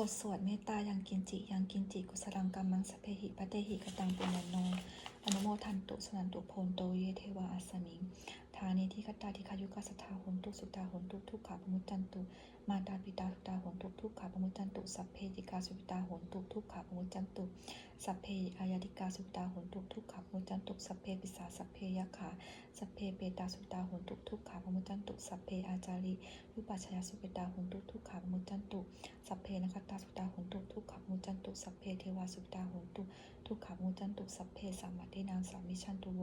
บทสวดเมตตายังกินจิยังกินจิกุสลังกัมมังสเพหิปะเตหิกตังปุญญโนอนุโมทันตุสนันตุโพนโตเยเทวาอาสมิงทานิที่คตาทิคายุกัสทธาหนตุสุตาหนตุทุกขาปมุจจันตุมาตาปิตาสุตาหนตุ ทุกขาปมุจจันตุสัพเพติกาสุปิตาหนตุทุกขาปมุจจันตุสัพเพอายาติกาสุปิตาหนตุทุกขาปมุจจันตุสัพเพปิสาสัพเพยะขาสัพเพเปตาสุปิตาหนตุทุกขาปมุจจันตุสัพเพอาจาริวิปัสสยสุปิตาหนตุทุกขาปมุจจันตุสัพเพนคตาสุตาหนตุทุกขมุจันตุสัพเพเทวาสุตาหนตุทุกขมุจันตุสัพเพสัมมาทินางสามิชันตุโว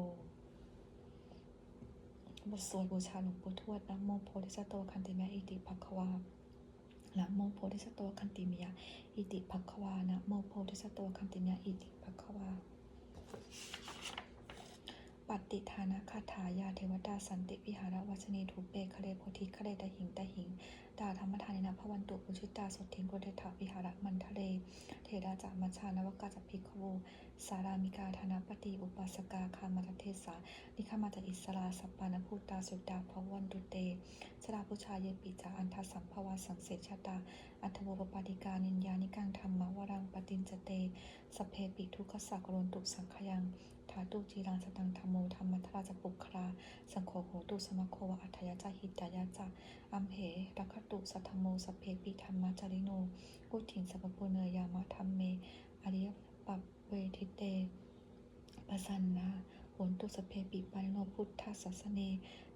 บทสวดบูชาหลวงปู่ทวดนะโมโพธิสัตวคันติมอิติภัควา นะโมโพธิสัตวคันติมยะอิติภัควานะโมโพธิสัตวคันติมยะอิติภัควาปฏิทานะคาถายาเทวตาสันติวิหารวัชนีทูเปคเลโพธิคเลตหิงตหิง ตาธรรมทานินาพวันตุปุชิตาสดทิงโกเดถาวิหารมันทะเล เทราจามัชชานวกาจพิกโวสารามิกาธนปฏิอุปาสกาคามาเทสานิคามาตอิสราสัปปานภูตาสุดาภวันตุเตสราพุชาเยปิจาอันทสัมภวาสังเสชตา อัทโวปปาติกานินยานิกังธรรมวรังปตินจเตสเพปิทุกขสักรนตุสังขยังถาตุจีรังสตังธรรมโมธรรมทราจปุครา สังโฆโหตุสมโควะอัฏฐยจาหิตายาจา มเหรักขตุสัทธโมสพเพปิธรรมจาริโนกุถินสัพพุเนยามะธรรมเมอริยปัปเวทิเตปสันนาโหนตุสพเพปิปานิโนพุทธสัสสเน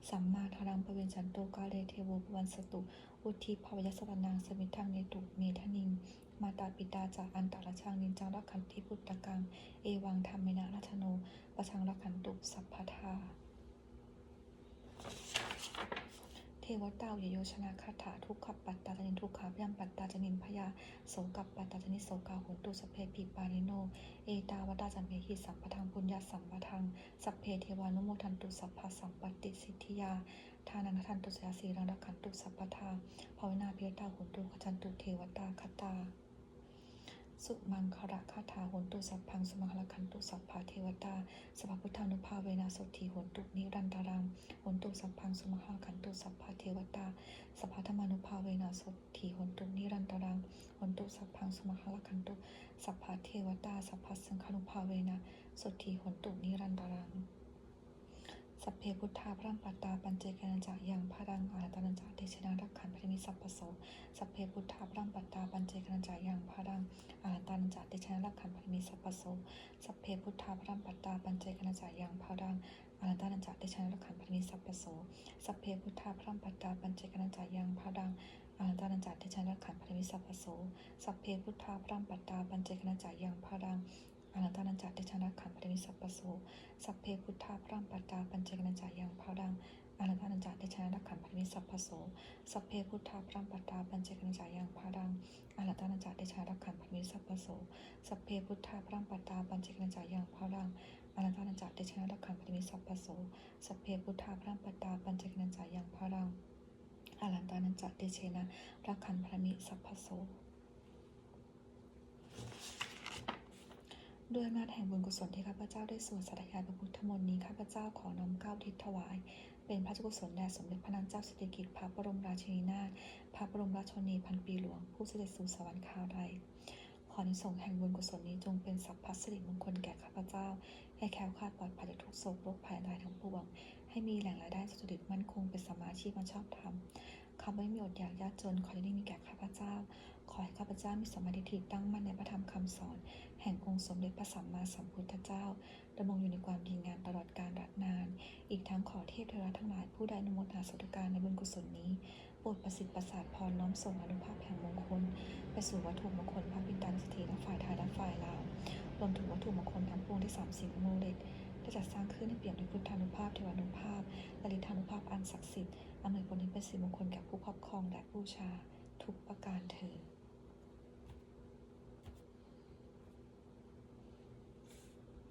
สัมมาทารังปเวนจันโตกาเลเทโวปวันสตุ อุทิภวยสวรนังสมิทังเนตุเมทนิง มาตาปิตาจากอันตรชังนินจังรักขันติพุทธกัง เอวังธรรมินารัชโนประชังรักขันตุสัพพทา เทวตาวิโยชนะคาถาทุกขปัตตาจนินทุกขาพยัมปัตตาจนินพยาโสกับปัตตาจนิโสกาหุนตุสพเพปิปาริโน เอตาวตาจัมเพหิสัมปทังปุญญาสัมปทัง สัพเพเทวานุโมทันตุสัพพสัมปติสิทธิยาทานันทันตุสยาสีรังรักขันตุสัพพทาภาวนาเพียตาหุนตุขจันตุเทวตาคตา สุมังคระคาถาหนตุสัพพังสมังคละคันตุสัพพะเทวตาสัพพุทธานุภาเวนะสทธีหนตุนิรันตรังหนตุสัพพังสมังคละคันตุสัพพะเทวตาสัพพธรรมานุภาเวนะสทธีหนตุนิรันตรังหนตุสัพพังสมังคละคันตุสัพพะเทวตาสัพพสังฆานุภาเวนะสทธีหนตุนิรันตรัง สัพเพพุทธาพระปัตตาปัญเจกนันจายังพรังอาตานันจาเตชนะรักขันพริมิสัพพโสสัพเพพุทธาพระปัตตาปัญเจกนันจายังพรังอาตานันจาเตชนะรักขันพริมิสัพพโสสัพเพพุทธาพระปัตตาปัญเจกนันจายังพรังอาตานันจาเตชนะรักขันพริมิสัพพโสสัพเพพุทธาพระปัตตาปัญเจกนันจายังพรังอาตานันจาเตชนะรักขันพริมิสัพพโสสัพเพพุทธาพระปัตตาปัญเจกนันจายังพรัง อนันตานันจัตติชนะขันปริมิสัพปโสสัพเพพุทธาพรัมปัตตาปัญเจกนันจายังพารังอนันตานันจัตติชนะขันธ์ปริมิสัพปโสสัพเพพุทธาพรัมปัตตาปัญเจกนันจายังพารังอนันตานันจัตติชนะขันธ์ปริมิสัพปโสสัพเพพุทธาพรัมปัตตาปัญเจกนันจายังพารังอนันตานันจัตติชนะขันธ์ปริมิสัพปโสสัพเพพุทธาพรัมปัตตาปัญเจกนันจายังพารังอนันตานันจัตติเชนะรักขันธ์ปริมิสัพปโส ด้วยอำนาจแห่งบุญกุศลที่ข้าพเจ้าได้สวดสัตยายพระพุทธมนต์นี้ข้าพเจ้าขอน้อมเกล้าทิศถวาย เป็นพระรากุศลแด่สมเด็จพระนางเจ้าสิริกิติ์พระบรมราชินีนาถพระบรมราชชนีพันปีหลวง ผู้เสด็จสู่สวรรคาลัยขอในสงส์แห่งบุญกุศลนี้จงเป็นสัพพสิริมงคลแก่ข้าพเจ้า ให้แคล้วคลาดปลอดภัยจากทุกโศกโรคภัยใดทั้งปวง ให้มีแหล่งรายได้สุจริตมั่นคงเป็นสมาชีพอันชอบธรรมคำไม่มีอดอยากยากจนขอได้มีแก่ข้าพเจ้า พเจ้ามีสมมาธิฐิตั้งมั่นในพระธรรมคำสอน แห่งองค์สมเด็จพระสัมมาสัมพุทธเจ้าดำรงอยู่ในความดีงามตลอดกาลรัตนาน อีกทั้งขอเทพเทวดาทั้งหลายผู้ใดอนุโมทนาสาธุการในบุญกุศลนี้โปรดประสิทธิ์ประสาทพรน้อมส่งอนุภาพแห่งมงคล ไปสู่วัตถุมงคลพระปิตานุสถีและฝ่ายไทยและฝ่ายลาวรวมถึงวัตถุมงคลทั้งปวงที่สามสิ่งอนุเดชได้จัดสร้างขึ้นให้เปี่ยมด้วยพุทธานุภาพเทวานุภาพและฤทธานุภาพอันศักดิ์สิทธิ์อำนวยผลให้เป็นสิริมงคลแก่ผู้ครอบครองและผู้ชา ทุกประการเถิด